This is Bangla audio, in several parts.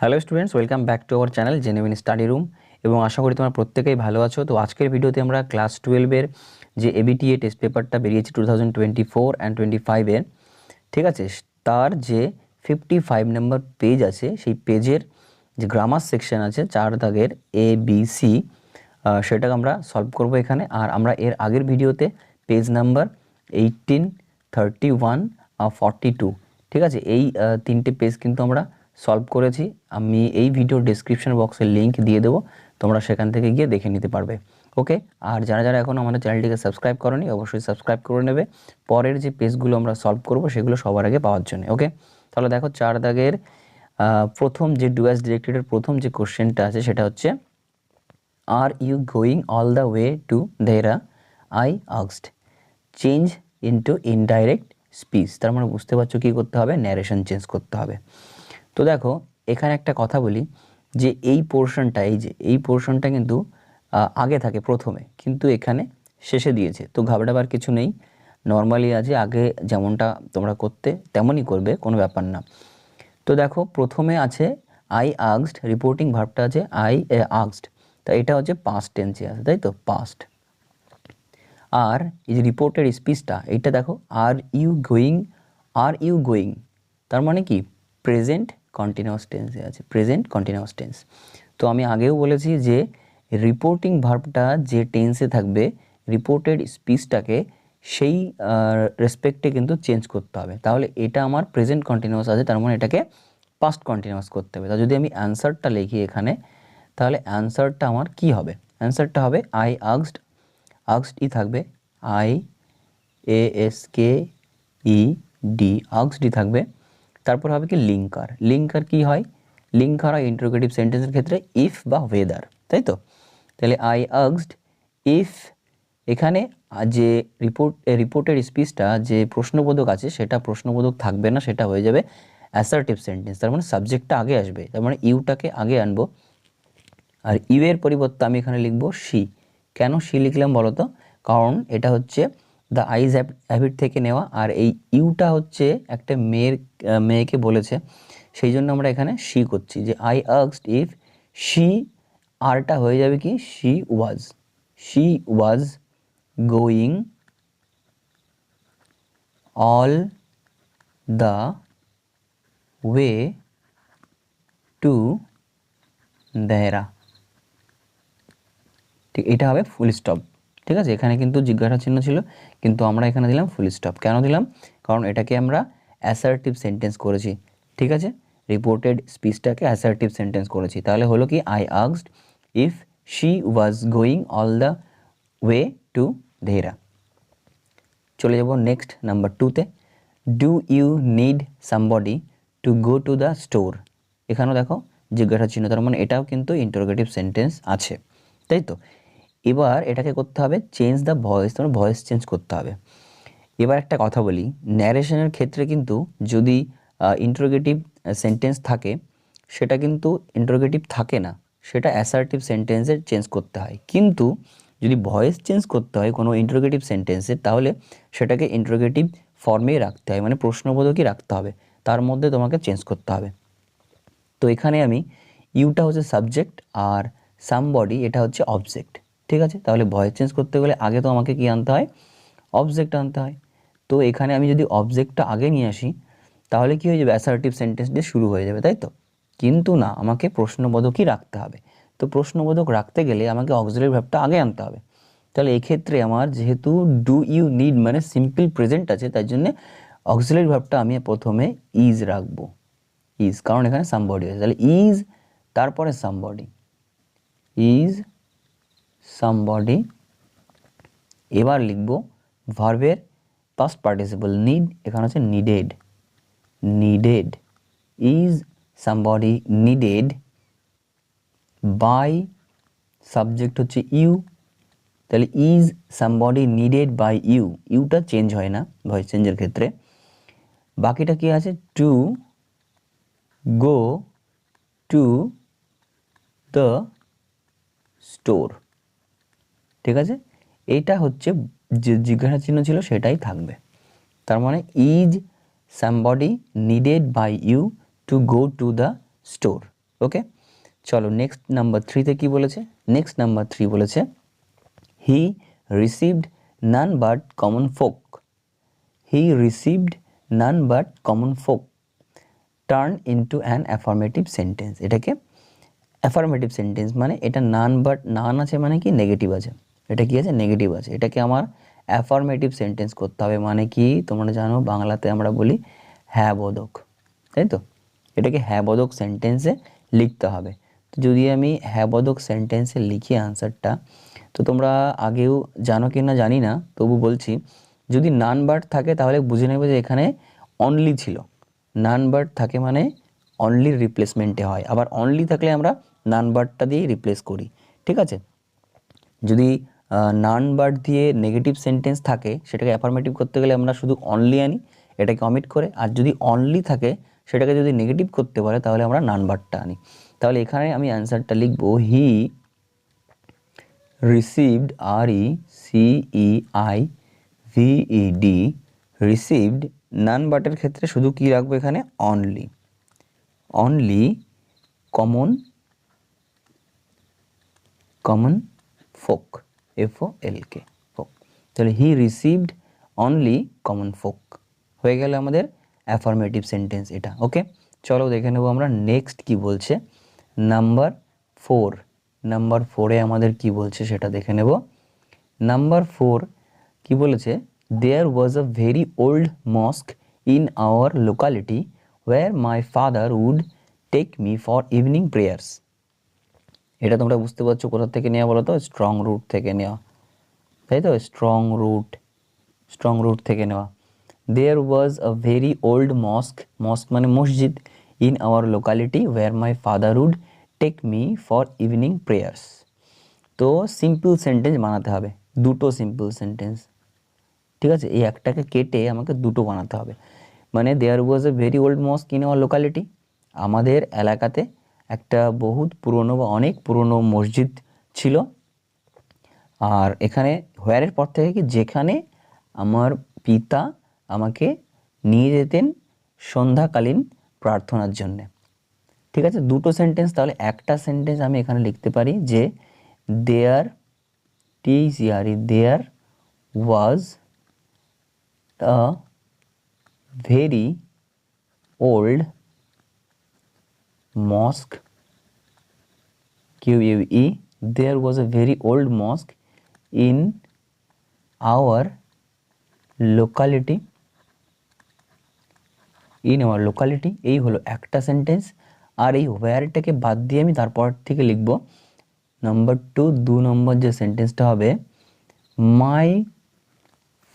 Hello students welcome back to our channel genuine study room এবং আশা করি তোমরা প্রত্যেকেই ভালো আছো। তো আজকের ভিডিওতে আমরা ক্লাস টুয়েলভের যে এবিটিএ টেস্ট পেপারটা বেরিয়েছে two thousand twenty four and twenty ফাইভের ঠিক আছে? তার যে ফিফটি ফাইভ নাম্বার পেজ আছে, সেই পেজের যে গ্রামার সেকশন আছে, চার দাগের এ বি সি সেটাকে আমরা সলভ করব এখানে। আর আমরা এর আগের ভিডিওতে page number eighteen thirty one forty two ঠিক আছে? এই তিনটে পেজ কিন্তু আমরা সলভ করেছি। আমি এই ভিডিও ডিসক্রিপশন বক্সে লিঙ্ক দিয়ে দেবো। তোমরা সেখান থেকে গিয়ে দেখে নিতে পারবে। ওকে আর যারা যারা এখন আমাদের চ্যানেলটিকে সাবস্ক্রাইব করনি, অবশ্যই সাবস্ক্রাইব করে নেবে। পরের যে পেজগুলো আমরা সলভ করব, সেগুলো সবার আগে পাওয়ার জন্য। ওকে তাহলে দেখো চার দাগের প্রথম যে ডুয়াস ডিরেক্টেডের প্রথম যে কোশ্চেনটা আছে, সেটা হচ্ছে are you going all the way to Dehra I আক্সড change into indirect speech তার মানে বুঝতে পারছ কী করতে হবে? ন্যারেশন চেঞ্জ করতে হবে। তো দেখো, এখানে একটা কথা বলি যে এই পোর্শনটা এই যে, এই পোর্শনটা কিন্তু আগে থাকে প্রথমে, কিন্তু এখানে শেষে দিয়েছে। তো ঘাবড়াবার কিছু নেই। নর্মালি আছে আগে যেমনটা তোমরা করতে, তেমনই করবে, কোনো ব্যাপার না। তো দেখো, প্রথমে আছে আই আক্সড রিপোর্টিং ভার্বটা আছে আই আক্সড তা এটা হচ্ছে পাস্ট টেন্সে আছে, তাই তো? পাস্ট আর এই যে রিপোর্টেড স্পিচটা এইটা দেখো are you going are you going তার মানে কি? প্রেজেন্ট কন্টিনিউয়াস টেন্সে আছে প্রেজেন্ট কন্টিনিউয়াস টেন্স তো আমি আগেও বলেছি যে রিপোর্টিং ভার্বটা যে টেন্সে থাকবে রিপোর্টেড স্পিচটাকে সেই রেসপেক্টে কিন্তু চেঞ্জ করতে হবে। তাহলে এটা আমার প্রেজেন্ট কন্টিনিউয়াস আছে, তার মানে এটাকে পাস্ট কন্টিনিউয়াস করতে হবে। তা যদি আমি অ্যান্সারটা লিখি এখানে, তাহলে অ্যান্সারটা আমার কি হবে? অ্যান্সারটা হবে আই আক্সড আক্সড ই থাকবে I A S K E D আক্সড ই থাকবে তারপর হবে কি লিঙ্কার। লিঙ্কার কি হয়? লিঙ্কার হয় ইন্টারোগেটিভ সেন্টেন্সের ক্ষেত্রে ইফ বা ওয়েদার তাই তো? তাহলে আই আক্সড ইফ এখানে যে রিপোর্ট রিপোর্টের স্পিচটা যে প্রশ্নবোধক আছে, সেটা প্রশ্নবোধক থাকবে না, সেটা হয়ে যাবে অ্যাসার্টিভ সেন্টেন্স তার মানে সাবজেক্টটা আগে আসবে। তার মানে ইউটাকে আগে আনব। আর ইউ এর পরিবর্তে আমি এখানে লিখব সি কেন সি লিখলাম বলো তো কারণ এটা হচ্ছে দ্য আইজ হ্যাবিট থেকে নেওয়া। আর এই ইউটা হচ্ছে একটা মেয়ের মেয়েকে বলেছে। সেই জন্য আমরা এখানে শি করছি যে আই আক্সড ইফ সি আরটা হয়ে যাবে কি? She was she was going all the way to Dehra ঠিক, এটা হবে ফুল স্টপ ঠিক আছে? এখানে কিন্তু জিজ্ঞাসা চিহ্ন ছিল। কিন্তু আমরা এখানে দিলাম ফুল স্টপ কেন দিলাম? কারণ এটাকে আমরা অ্যাসার্টিভ সেন্টেন্স করেছি, ঠিক আছে? রিপোর্টেড স্পিচটাকে অ্যাসার্টিভ সেন্টেন্স করেছি। তাহলে হলো কি I আক্সড if she was going all the way to Dehra চলে যাব নেক্সট নাম্বার টুতে do you need somebody to go to the store এখানেও দেখো জিজ্ঞাসা চিহ্ন তার মানে এটাও কিন্তু ইন্টারোগেটিভ সেন্টেন্স আছে। তাই তো? এবার এটাকে করতে হবে চেঞ্জ দ্য ভয়েস তোমার ভয়েস চেঞ্জ করতে হবে। এবার একটা কথা বলি ন্যারেশনের ক্ষেত্রে কিন্তু যদি ইন্টারোগেটিভ সেন্টেন্স থাকে, সেটা কিন্তু ইন্টারোগেটিভ থাকে না, সেটা অ্যাসার্টিভ সেন্টেন্সে চেঞ্জ করতে হয়। কিন্তু যদি ভয়েস চেঞ্জ করতে হয় কোনো ইন্টারোগেটিভ সেন্টেন্সের তাহলে সেটাকে ইন্টারোগেটিভ ফর্মেই রাখতে হয় মানে প্রশ্নবোধকই রাখতে হবে, তার মধ্যে তোমাকে চেঞ্জ করতে হবে। তো এখানে আমি ইউটা হচ্ছে সাবজেক্ট আর সামবডি এটা হচ্ছে অবজেক্ট ঠিক আছে? তাহলে ভয়েস চেঞ্জ করতে গেলে আগে তো আমাকে কি আনতে হয়? অবজেক্ট আনতে হয়। তো এখানে আমি যদি অবজেক্টটা আগে নিয়ে আসি, তাহলে কি হয়ে যাবে? অ্যাসার্টিভ সেন্টেন্স দিয়ে শুরু হয়ে যাবে তাই তো কিন্তু না, আমাকে প্রশ্নবোধকই রাখতে হবে। তো প্রশ্নবোধক রাখতে গেলে আমাকে অক্সিলারি ভাবটা আগে আনতে হবে। তাহলে এক্ষেত্রে আমার যেহেতু ডু ইউ নিড মানে সিম্পল প্রেজেন্ট আছে, তাই জন্য অক্সিলারি ভাবটা আমি প্রথমে ইজ রাখব। ইজ কারণ এখানে সামবডি আছে। তাহলে ইজ তারপরে সামবডি ইজ সামবডি এবার লিখব ভার্বের পাস্ট পার্টিসিপল নিড এখানে হচ্ছে needed needed is somebody needed by subject হচ্ছে ইউ তাহলে is somebody needed by you Yuta change হয় না ভয়েস চেঞ্জের ক্ষেত্রে। বাকিটা কি আছে? To go to the store ঠিক আছে? এইটা হচ্ছে যে জিজ্ঞাসা চিহ্ন ছিল সেটাই থাকবে। তার মানে is somebody needed by you to go to the store okay চলো নেক্সট নাম্বার থ্রিতে কি বলেছে? নেক্সট নাম্বার থ্রি বলেছে he received none but common folk he received none but common folk turn into an affirmative sentence এটাকে অ্যাফার্মেটিভ সেন্টেন্স মানে এটা নান বাট নান আছে মানে কি? নেগেটিভ আছে। এটা কি আছে? নেগেটিভ আছে। এটাকে আমার অ্যাফার্মেটিভ সেন্টেন্স করতে হবে মানে কি? তোমরা জানো বাংলাতে আমরা বলি হ্যাঁ বোধক। তাই তো? এটাকে হ্যাঁ বোধক সেন্টেন্সে লিখতে হবে। তো যদি আমি হ্যাঁ বোধক সেন্টেন্সে লিখি আনসারটা তো তোমরা আগেও জানো কি না জানি না, তবু বলছি, যদি নান বার্ড থাকে তাহলে বুঝে নেবে যে এখানে অনলি ছিল। নান বার্ড থাকে মানে অনলির রিপ্লেসমেন্টে হয়। আবার অনলি থাকলে আমরা নান বার্ডটা দিয়েই রিপ্লেস করি। ঠিক আছে? যদি নান বার্ড দিয়ে নেগেটিভ সেন্টেন্স থাকে, সেটাকে অ্যাফার্মেটিভ করতে গেলে আমরা শুধু অনলি আনি, এটাকে অমিট করে, আর যদি অনলি থাকে, সেটাকে যদি নেগেটিভ করতে পারে, তাহলে আমরা নান বার্ডটা আনি। তাহলে এখানে আমি অ্যান্সারটা লিখব হি received R E C E I V E D received none বাটের ক্ষেত্রে শুধু কি রাখব এখানে? Only only common common folk F O L K folk তাহলে he received only common folk হয়ে গেল আমাদের অ্যাফার্মেটিভ সেন্টেন্স এটা ওকে চলো দেখে নেব আমরা নেক্সট কি বলছে। নাম্বার ফোর নাম্বার ফোরে আমাদের কি বলছে সেটা দেখে নেব। নাম্বার ফোর কি বলেছে? There was a very old mosque in our locality where my father would take me for evening prayers এটা তোমরা বুঝতে পারছ কোথা থেকে নেওয়া বলো তো? স্ট্রং রুট থেকে নেওয়া। তাই তো? স্ট্রং রুট স্ট্রং রুট থেকে নেওয়া। দেয়ার was a very old মস্ক mosque মানে মসজিদ in our locality or my father would take me for evening prayers তো সিম্পল সেন্টেন্স বানাতে হবে, দুটো সিম্পল সেন্টেন্স ঠিক আছে? এই একটাকে কেটে আমাকে দুটো বানাতে হবে। মানে there was a very old mosque in our locality আমাদের এলাকাতে একটা বহুত পুরনো বা অনেক পুরনো মসজিদ ছিল। আর এখানে হোয়ারের পর থেকে কি যেখানে আমার পিতা আমাকে নিয়ে যেতেন সন্ধ্যাকালীন প্রার্থনার জন্যে। ঠিক আছে? দুটো সেন্টেন্স তাহলে একটা সেন্টেন্স আমি এখানে লিখতে পারি যে there T C R E there was a very old mosque QUE there was a very old mosque in our locality. In our locality এই হলো একটা সেন্টেন্স আর এই ওয়্যারটাকে বাদ দিয়ে আমি তারপর থেকে লিখব। নাম্বার টু দু নম্বর যে সেন্টেন্সটা হবে my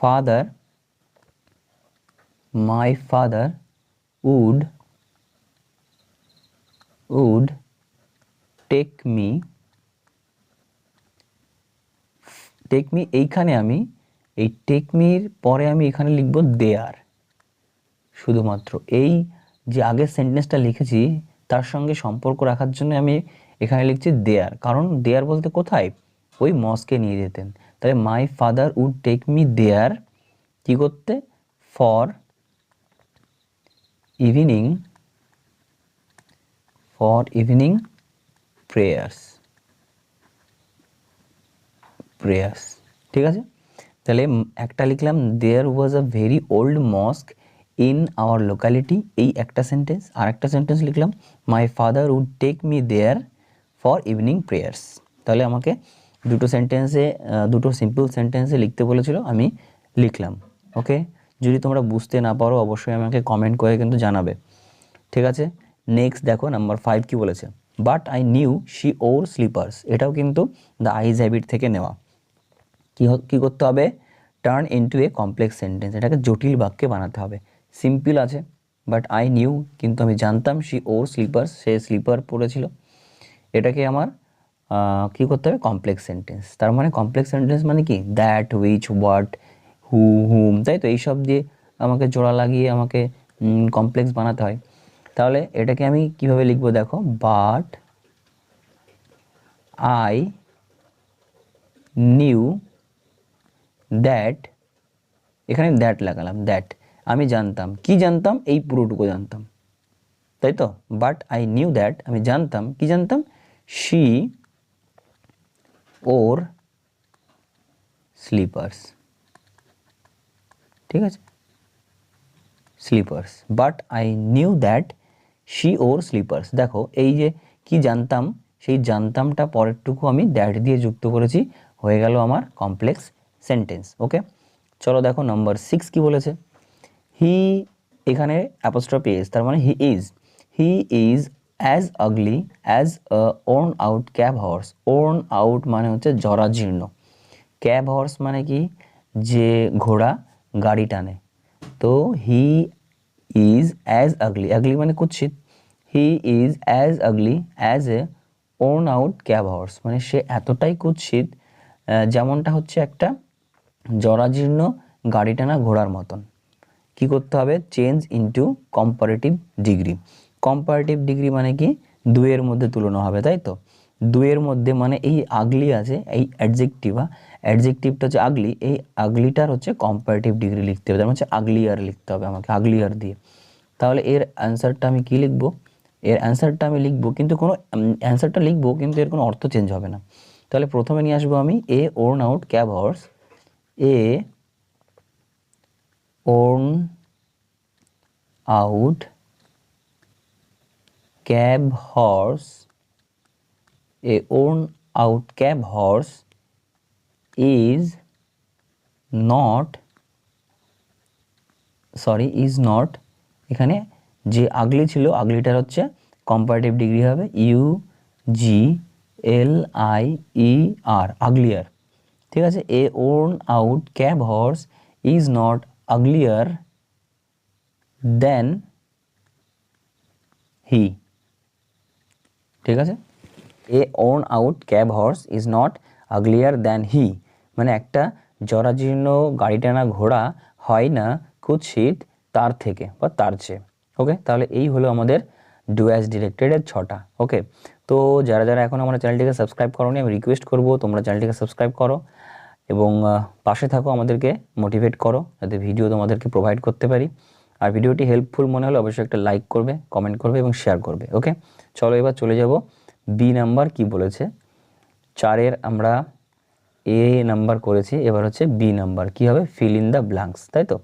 father my father would would take me take me এইখানে আমি, এই টেক মির পরে আমি এখানে লিখব দেয়ার শুধুমাত্র এই যে আগের সেন্টেন্সটা লিখেছি, তার সঙ্গে সম্পর্ক রাখার জন্য আমি এখানে লিখছি দেয়ার কারণ দেয়ার বলতে কোথায়? ওই মস্কে নিয়ে যেতেন। তাহলে my father would take me there কী করতে? For evening for evening prayers prayers ঠিক আছে? তাহলে একটা লিখলাম there was a very old mosque in our locality এই একটা সেন্টেন্স আর একটা সেন্টেন্স লিখলাম my father would take me there for evening prayers তাহলে আমাকে দুটো সেন্টেন্সে দুটো সিম্পল সেন্টেন্সে লিখতে বলেছিল, আমি লিখলাম ওকে যদি তোমরা বুঝতে না পারো, অবশ্যই আমাকে কমেন্ট করে কিন্তু জানাবে, ঠিক আছে? নেক্সট দেখো নাম্বার ফাইভ কী বলেছে? But I knew she wore slippers এটাও কিন্তু দ্য আইজ হ্যাবিট থেকে নেওয়া। কী কী করতে হবে? Turn into a complex sentence এটাকে জটিল বাক্যে বানাতে হবে। সিম্পল আছে বাট আই নিউ কিন্তু আমি জানতাম শি ওর স্লিপার্স সে স্লিপার পরেছিল। এটাকে আমার কী করতে হবে? কমপ্লেক্স সেন্টেন্স তার মানে কমপ্লেক্স সেন্টেন্স মানে কি? That which what who whom তাই তো? এইসব দিয়ে আমাকে জোড়া লাগিয়ে আমাকে কমপ্লেক্স বানাতে হয়। তাহলে এটাকে আমি কীভাবে লিখব দেখো? বাট আই নিউ দ্যাট এখানে দ্যাট লাগালাম দ্যাট আমি জানতাম। কি জানতাম? এই পুরোটুকু জানতাম। তাই তো? বাট আই নিউ দ্যাট আমি জানতাম। কি জানতাম? শি ওর স্লিপার্স ঠিক আছে? Slippers but I knew that she wore slippers দেখো, এই যে কি জানতাম, সেই জানতামটা পরেরটুকু আমি দ্যাট দিয়ে যুক্ত করেছি, হয়ে গেল আমার কমপ্লেক্স সেন্টেন্স ওকে চলো দেখো নাম্বার সিক্স কি বলেছে? হি এখানে অ্যাপোস্ট্রফ ইজ তার মানে he is he is as ugly as worn out cab horse worn out মানে হচ্ছে জরাজীর্ণ। ক্যাব হর্স মানে কি? যে ঘোড়া গাড়ি টানে। তো হি ইজ অ্যাজ আগলি আগলি মানে কুৎসিত। He is as ugly as a worn out cab horse মানে সে এতটাই কুৎসিত যেমনটা হচ্ছে একটা জরাজীর্ণ গাড়ি টানা ঘোড়ার মতন। কি করতে হবে? Change into comparative degree comparative degree মানে কি? দুয়ের মধ্যে তুলনা হবে, তাই তো? দুয়ের মধ্যে মানে এই আগলি আছে, এই অ্যাডজেক্টিভা অ্যাডজেক্টিভটা হচ্ছে আগলি এই আগলিটার হচ্ছে কম্পারেটিভ ডিগ্রি লিখতে হবে। তার মানে হচ্ছে আগলিয়ার লিখতে হবে আমাকে আগলিয়ার দিয়ে। তাহলে এর অ্যান্সারটা আমি কি লিখব? এর অ্যান্সারটা আমি লিখব, কিন্তু কোনো অ্যান্সারটা লিখব, কিন্তু এর কোনো অর্থ চেঞ্জ হবে না। তাহলে প্রথমে নিয়ে আসব আমি a worn out cab horse a worn out cab horse a worn out cab horse is not sorry is not এখানে যে আগলি ছিল, আগলিটার হচ্ছে কম্পারেটিভ ডিগ্রি হবে U G L I E R uglier ঠিক আছে? A worn out cab horse is not uglier than he ঠিক আছে? A worn out cab horse is not uglier than he মানে একটা জরাজীর্ণ গাড়ি টানা ঘোড়া হয় না কুৎসিত তার থেকে বা তার চেয়ে। ওকে তাহলে এই হলো আমাদের ডু অ্যাজ ডিরেক্টেডের ছটা ওকে তো যারা যারা এখন আমার চ্যানেলটিকে সাবস্ক্রাইব করোনি, আমি রিকোয়েস্ট করব তোমরা চ্যানেলটিকে সাবস্ক্রাইব করো এবং পাশে থাকো আমাদেরকে মোটিভেট করো যাতে ভিডিও তোমাদেরকে প্রোভাইড করতে পারি। আর ভিডিওটি হেল্পফুল মনে হলে অবশ্যই একটা লাইক করবে কমেন্ট করবে এবং শেয়ার করবে ওকে চলো এবার চলে যাব বি নাম্বার কি বলেছে? চারের আমরা এ নাম্বার করেছি, এবার হচ্ছে বি নাম্বার কি হবে? ফিল ইন দ্য ব্ল্যাঙ্কস তাই তো?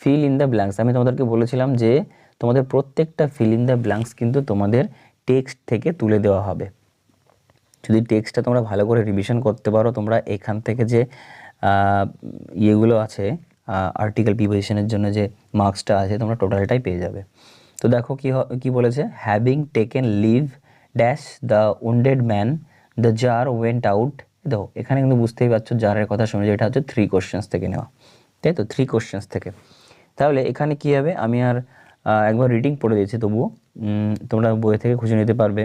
ফিল ইন দ্য ব্ল্যাঙ্কস আমি তোমাদেরকে বলেছিলাম যে তোমাদের প্রত্যেকটা ফিল ইন দ্য ব্ল্যাঙ্কস কিন্তু তোমাদের টেক্সট থেকে তুলে দেওয়া হবে। যদি টেক্সটটা তোমরা ভালো করে রিভিশন করতে পারো, তোমরা এখান থেকে যে ইয়েগুলো আছে আর্টিকেল প্রিপোজিশনের জন্য যে মার্কসটা আছে, তোমরা টোটালটাই পেয়ে যাবে। তো দেখো কি কি বলেছে? Having taken leave dash the wounded man the tsar went out দেখো, এখানে কিন্তু বুঝতেই পারছ জারের কথা শুনে এটা হচ্ছে থ্রি কোশ্চেন্স থেকে নেওয়া। তাই তো? থ্রি কোশ্চেন্স থেকে। তাহলে এখানে কি হবে? আমি আর একবার রিডিং পড়ে দিয়েছি তবুও। তোমরা বই থেকে খুঁজে নিতে পারবে।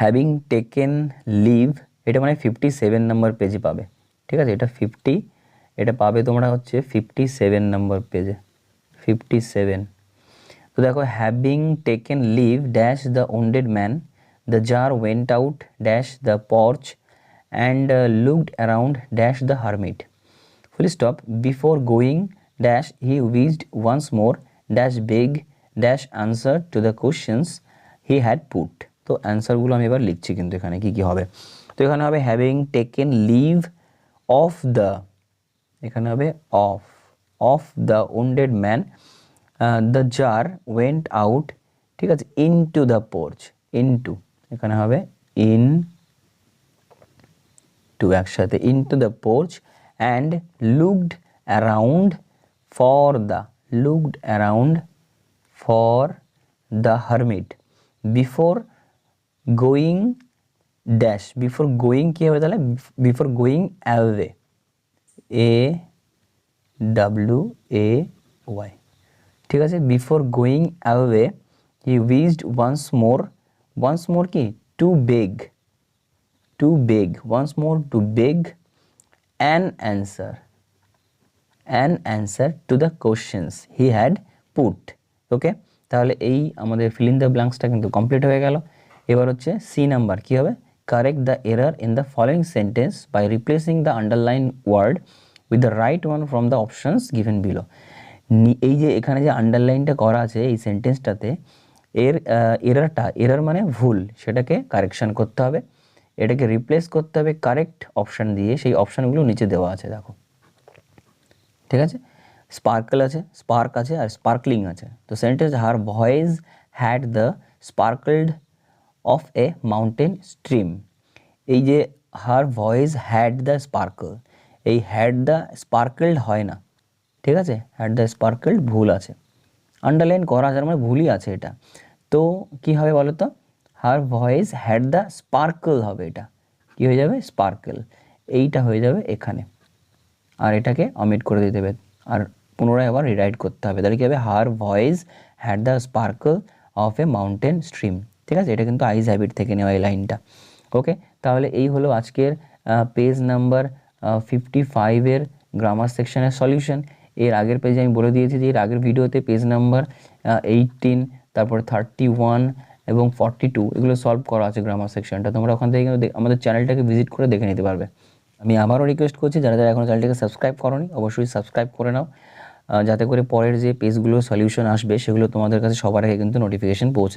হ্যাভিং টেকেন লিভ এটা মানে ফিফটি সেভেন নাম্বার পেজে পাবে। ঠিক আছে? এটা ফিফটি এটা পাবে তোমরা হচ্ছে ফিফটি সেভেন নাম্বার পেজে ফিফটি সেভেন তো দেখো having taken leave dash the wounded man the tsar went out dash the porch and looked around dash the hermit full stop before going dash he wished once more dash big dash answer to the questions he had put তো অ্যান্সারগুলো আমি এবার লিখছি কিন্তু এখানে কি কি হবে। তো এখানে হবে having taken leave of the এখানে হবে of of the wounded man the jar went out ঠিক আছে in to the porch in to এখানে হবে ইন টু একসাথে into the porch and looked around for the looked around for the hermit before going dash before going কী হবে তাহলে before going away A W A Y ঠিক আছে before going away he wished once more once more কি to beg to beg, once more to beg an answer. An answer to the questions he had put. Okay তাহলে এই আমাদের ফিল ইন দ্য ব্ল্যাঙ্কসটা কিন্তু কমপ্লিট হয়ে গেল। এবার হচ্ছে সি নাম্বার কী হবে? Correct the error in the following sentence by replacing the underline word with the right one from the options given below এই যে এখানে যে আন্ডারলাইনটা করা আছে এই সেন্টেন্সটাতে এর এরারটা এরার মানে ভুল, সেটাকে কারেকশান করতে হবে। এটাকে রিপ্লেস করতে হবে কারেক্ট অপশান দিয়ে সেই অপশানগুলো নিচে দেওয়া আছে, দেখো। ঠিক আছে? স্পার্কল আছে স্পার্ক আছে আর স্পার্কলিং আছে। তো sentence her voice had the sparkled of a mountain stream এই যে her voice had the sparkle এই হ্যাড দ্য স্পার্কলড হয় না। ঠিক আছে? হ্যাড দ্য স্পার্কলড ভুল আছে। আন্ডারলাইন করা যার মানে ভুলই আছে এটা। তো কি হবে বলো তো her voice had the sparkle হবে এটা। কি হয়ে যাবে? স্পার্কল এইটা হয়ে যাবে এখানে। আর এটাকে অমিট করে দিতে হবে। আর পুনরায় আবার রিরাইট করতে হবে। তাহলে কী হবে? Her voice had the sparkle of a mountain stream ঠিক আছে? এটা কিন্তু আইজ হ্যাবিট থেকে নেওয়া এই লাইনটা ওকে তাহলে এই হলো আজকের পেজ নাম্বার ফিফটি ফাইভের গ্রামার সেকশনের সলিউশন এর আগের পেজে আমি বলে দিয়েছি যে, এর আগের ভিডিওতে পেজ নাম্বার এইটিন তারপর থার্টি ওয়ান এবং ফর্টি টু এগুলো সলভ করা আছে গ্রামার সেকশনটা তোমরা ওখান থেকে আমাদের চ্যানেলটাকে ভিজিট করে দেখে নিতে পারবে। আমি আবারও রিকোয়েস্ট করছি, যারা যারা এখনও চ্যানেলটিকে সাবস্ক্রাইব করনি, অবশ্যই সাবস্ক্রাইব করে নাও। যাতে করে পরের যে পেজগুলো সলিউশন আসবে, সেগুলো তোমাদের কাছে সবার আগে কিন্তু নোটিফিকেশন পৌঁছে যায়